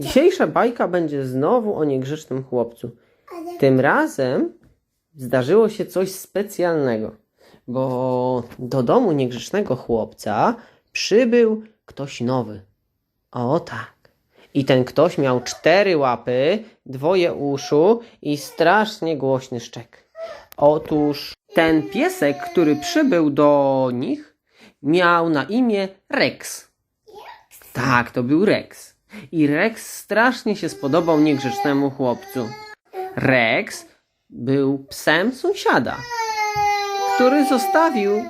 Dzisiejsza bajka będzie znowu o niegrzecznym chłopcu. Tym razem zdarzyło się coś specjalnego, bo do domu niegrzecznego chłopca przybył ktoś nowy. O tak. I ten ktoś miał cztery łapy, dwoje uszu i strasznie głośny szczek. Otóż ten piesek, który przybył do nich, miał na imię Rex. Tak, to był Rex. I Rex strasznie się spodobał niegrzecznemu chłopcu. Rex był psem sąsiada, który zostawił.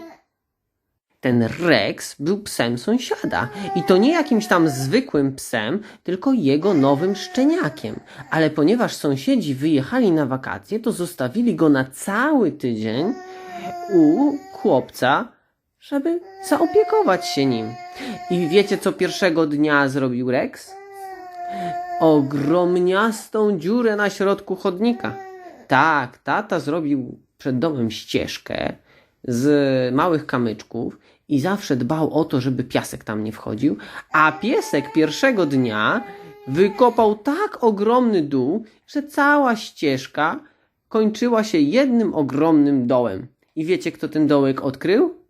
Ten Rex był psem sąsiada. I to nie jakimś tam zwykłym psem, tylko jego nowym szczeniakiem. Ale ponieważ sąsiedzi wyjechali na wakacje, to zostawili go na cały tydzień u chłopca, żeby zaopiekować się nim. I wiecie, co pierwszego dnia zrobił Rex? Ogromniastą dziurę na środku chodnika. Tak, tata zrobił przed domem ścieżkę z małych kamyczków i zawsze dbał o to, żeby piasek tam nie wchodził, a piesek pierwszego dnia wykopał tak ogromny dół, że cała ścieżka kończyła się jednym ogromnym dołem. I wiecie, kto ten dołek odkrył?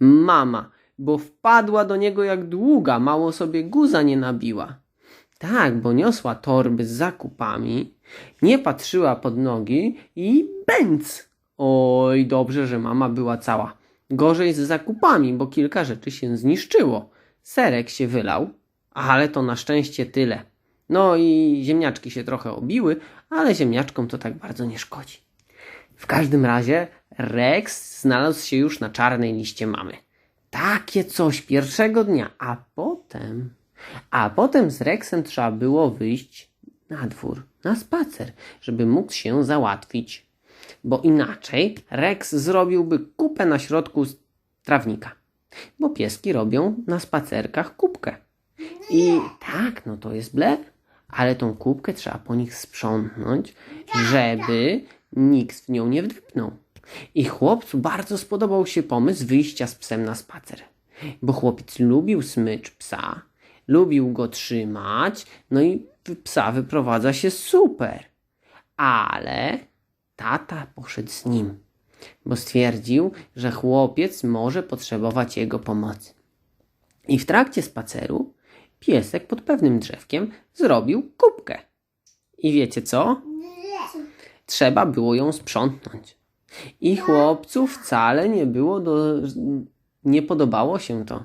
Mama, bo wpadła do niego jak długa, mało sobie guza nie nabiła. Tak, bo niosła torby z zakupami, nie patrzyła pod nogi i bęc! Oj, dobrze, że mama była cała. Gorzej z zakupami, bo kilka rzeczy się zniszczyło. Serek się wylał, ale to na szczęście tyle. No i ziemniaczki się trochę obiły, ale ziemniaczkom to tak bardzo nie szkodzi. W każdym razie Rex znalazł się już na czarnej liście mamy. Takie coś pierwszego dnia, a potem. A potem z Rexem trzeba było wyjść na dwór, na spacer, żeby móc się załatwić. Bo inaczej Rex zrobiłby kupę na środku trawnika. Bo pieski robią na spacerkach kubkę. I tak, no to jest blef, ale tą kubkę trzeba po nich sprzątnąć, żeby nikt w nią nie wdrypnął. I chłopcu bardzo spodobał się pomysł wyjścia z psem na spacer. Bo chłopiec lubił smycz psa, lubił go trzymać, no i psa wyprowadza się super. Ale tata poszedł z nim, bo stwierdził, że chłopiec może potrzebować jego pomocy. I w trakcie spaceru piesek pod pewnym drzewkiem zrobił kubkę. I wiecie co? Trzeba było ją sprzątnąć. I chłopcu wcale nie było do... nie podobało się to.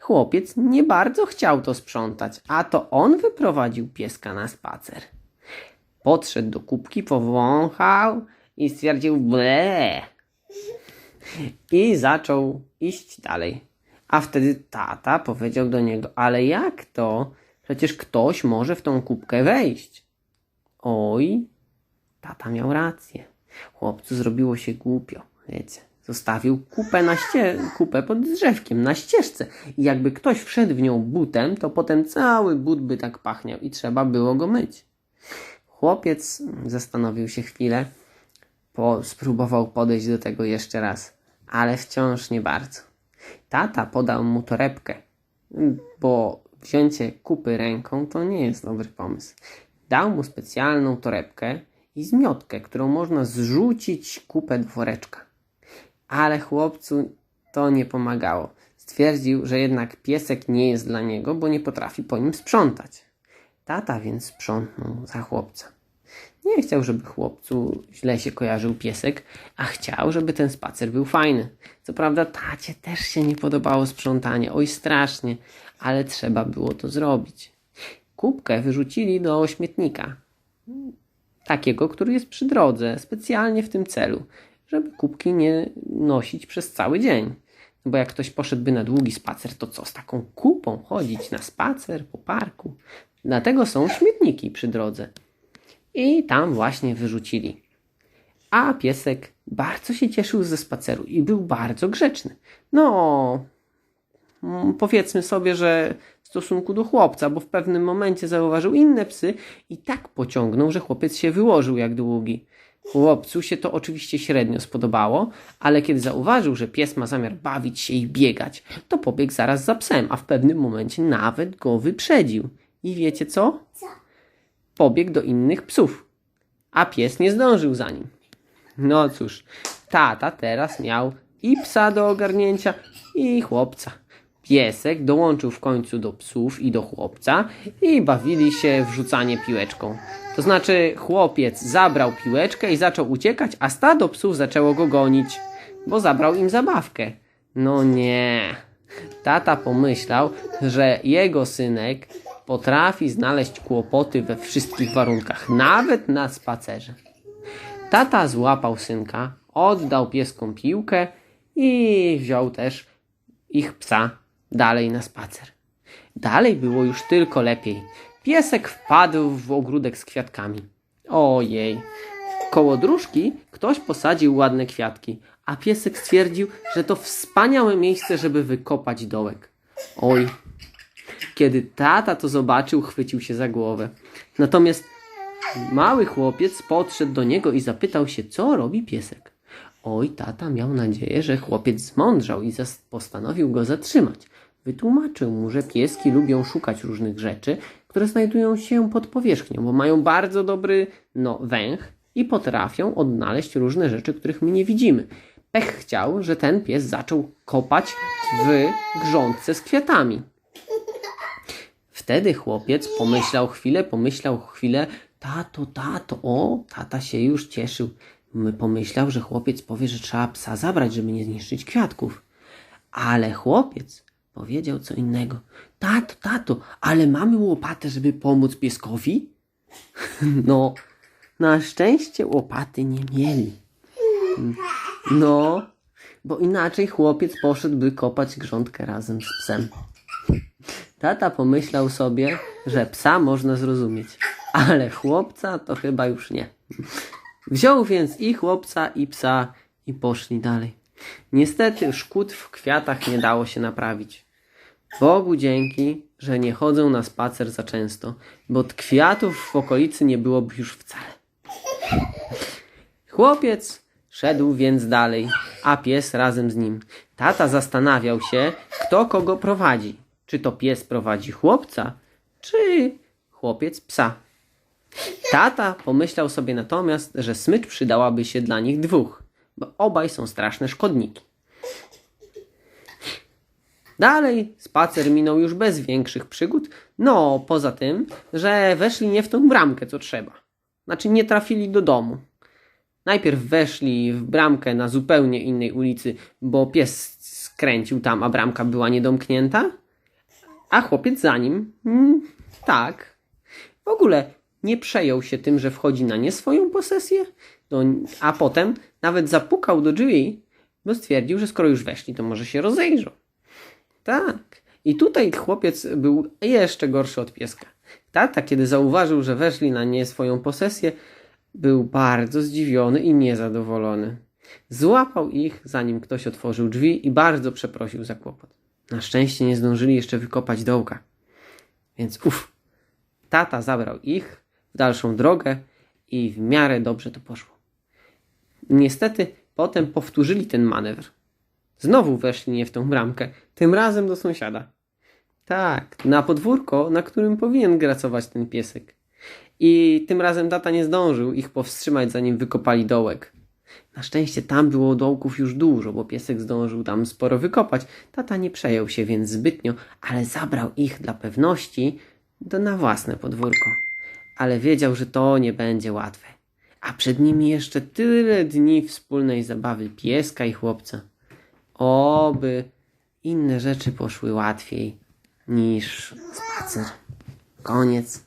Chłopiec nie bardzo chciał to sprzątać, a to on wyprowadził pieska na spacer. Podszedł do kubki, powąchał i stwierdził ble. I zaczął iść dalej. A wtedy tata powiedział do niego, ale jak to? Przecież ktoś może w tą kubkę wejść. Oj, tata miał rację. Chłopcu zrobiło się głupio, wiecie. Zostawił kupę, na ście- kupę pod drzewkiem, na ścieżce. I jakby ktoś wszedł w nią butem, to potem cały but by tak pachniał i trzeba było go myć. Chłopiec zastanowił się chwilę, po, spróbował podejść do tego jeszcze raz, ale wciąż nie bardzo. Tata podał mu torebkę, bo wzięcie kupy ręką to nie jest dobry pomysł. Dał mu specjalną torebkę i zmiotkę, którą można zrzucić kupę do woreczka. Ale chłopcu to nie pomagało. Stwierdził, że jednak piesek nie jest dla niego, bo nie potrafi po nim sprzątać. Tata więc sprzątnął za chłopca. Nie chciał, żeby chłopcu źle się kojarzył piesek, a chciał, żeby ten spacer był fajny. Co prawda, tacie też się nie podobało sprzątanie, oj strasznie, ale trzeba było to zrobić. Kubkę wyrzucili do śmietnika. Takiego, który jest przy drodze, specjalnie w tym celu, żeby kubki nie nosić przez cały dzień. No bo jak ktoś poszedłby na długi spacer, to co z taką kupą chodzić na spacer po parku? Dlatego są śmietniki przy drodze. I tam właśnie wyrzucili. A piesek bardzo się cieszył ze spaceru i był bardzo grzeczny. No, powiedzmy sobie, że w stosunku do chłopca, bo w pewnym momencie zauważył inne psy i tak pociągnął, że chłopiec się wyłożył jak długi. Chłopcu się to oczywiście średnio spodobało, ale kiedy zauważył, że pies ma zamiar bawić się i biegać, to pobiegł zaraz za psem, a w pewnym momencie nawet go wyprzedził. I wiecie co? Pobiegł do innych psów, a pies nie zdążył za nim. No cóż, tata teraz miał i psa do ogarnięcia, i chłopca. Piesek dołączył w końcu do psów i do chłopca i bawili się w rzucanie piłeczką. To znaczy, chłopiec zabrał piłeczkę i zaczął uciekać, a stado psów zaczęło go gonić, bo zabrał im zabawkę. No nie. Tata pomyślał, że jego synek potrafi znaleźć kłopoty we wszystkich warunkach, nawet na spacerze. Tata złapał synka, oddał pieskom piłkę i wziął też ich psa dalej na spacer. Dalej było już tylko lepiej. Piesek wpadł w ogródek z kwiatkami. Ojej. Koło dróżki ktoś posadził ładne kwiatki, a piesek stwierdził, że to wspaniałe miejsce, żeby wykopać dołek. Oj. Kiedy tata to zobaczył, chwycił się za głowę. Natomiast Mały chłopiec podszedł do niego i zapytał się, co robi piesek. Oj, tata miał nadzieję, że chłopiec zmądrzał i postanowił go zatrzymać. Wytłumaczył mu, że pieski lubią szukać różnych rzeczy, które znajdują się pod powierzchnią, bo mają bardzo dobry no, węch i potrafią odnaleźć różne rzeczy, których my nie widzimy. Pech chciał, że ten pies zaczął kopać w grządce z kwiatami. Wtedy chłopiec pomyślał chwilę, pomyślał chwilę, tato, tato, o, tata się już cieszył. My pomyślał, że chłopiec powie, że trzeba psa zabrać, żeby nie zniszczyć kwiatków. Ale chłopiec powiedział co innego. Tato, tato, ale mamy łopatę, żeby pomóc pieskowi? No, na szczęście łopaty nie mieli. No, bo inaczej chłopiec poszedłby kopać grządkę razem z psem. Tata pomyślał sobie, że psa można zrozumieć, ale chłopca to chyba już nie. Wziął więc i chłopca, i psa i poszli dalej. Niestety szkód w kwiatach nie dało się naprawić. Bogu dzięki, że nie chodzą na spacer za często, bo kwiatów w okolicy nie byłoby już wcale. Chłopiec szedł więc dalej, a pies razem z nim. Tata zastanawiał się, kto kogo prowadzi. Czy to pies prowadzi chłopca, czy chłopiec psa. Tata pomyślał sobie natomiast, że smycz przydałaby się dla nich dwóch, bo obaj są straszne szkodniki. Dalej spacer minął już bez większych przygód, no poza tym, że weszli nie w tą bramkę co trzeba. Znaczy nie trafili do domu. Najpierw weszli w bramkę na zupełnie innej ulicy, bo pies skręcił tam, a bramka była niedomknięta, a chłopiec za nim. Mm, tak. W ogóle nie przejął się tym, że wchodzi na nie swoją posesję, no, a potem nawet zapukał do drzwi, bo stwierdził, że skoro już weszli, to może się rozejrzą. Tak. I tutaj chłopiec był jeszcze gorszy od pieska. Tata, kiedy zauważył, że weszli na nie swoją posesję, był bardzo zdziwiony i niezadowolony. Złapał ich, zanim ktoś otworzył drzwi i bardzo przeprosił za kłopot. Na szczęście nie zdążyli jeszcze wykopać dołka. Więc uff, tata zabrał ich w dalszą drogę i w miarę dobrze to poszło. Niestety potem powtórzyli ten manewr. Znowu weszli nie w tą bramkę, tym razem do sąsiada. Tak, na podwórko, na którym powinien gracować ten piesek. I tym razem tata nie zdążył ich powstrzymać, zanim wykopali dołek. Na szczęście tam było dołków już dużo, bo piesek zdążył tam sporo wykopać. Tata nie przejął się więc zbytnio, ale zabrał ich dla pewności do, na własne podwórko. Ale wiedział, że to nie będzie łatwe. A przed nimi jeszcze tyle dni wspólnej zabawy pieska i chłopca. Oby inne rzeczy poszły łatwiej niż spacer. Koniec.